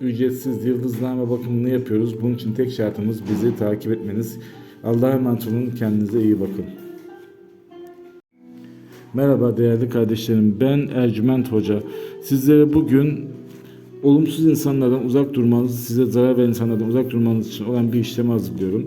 ücretsiz yıldızname bakımını yapıyoruz. Bunun için tek şartımız bizi takip etmeniz. Allah'a emanet olun. Kendinize iyi bakın. Merhaba değerli kardeşlerim. Ben Ercüment Hoca. Sizlere bugün olumsuz insanlardan uzak durmanız, size zarar veren insanlardan uzak durmanız için olan bir işlemi hazırlıyorum.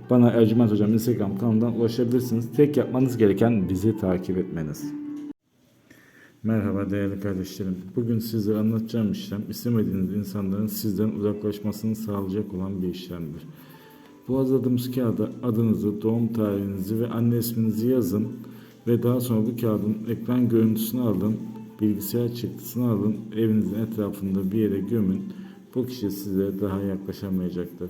bana Ercüment Hocam Instagram kanalından ulaşabilirsiniz. Tek yapmanız gereken bizi takip etmeniz. Merhaba değerli kardeşlerim. Bugün sizlere anlatacağım işlem istemediğiniz insanların sizden uzaklaşmasını sağlayacak olan bir işlemdir. Bu hazırladığımız kağıda adınızı, doğum tarihinizi ve anne isminizi yazın ve daha sonra bu kağıdın ekran görüntüsünü alın, bilgisayar çıktısını alın, evinizin etrafında bir yere gömün. Bu kişi size daha yaklaşamayacaktır.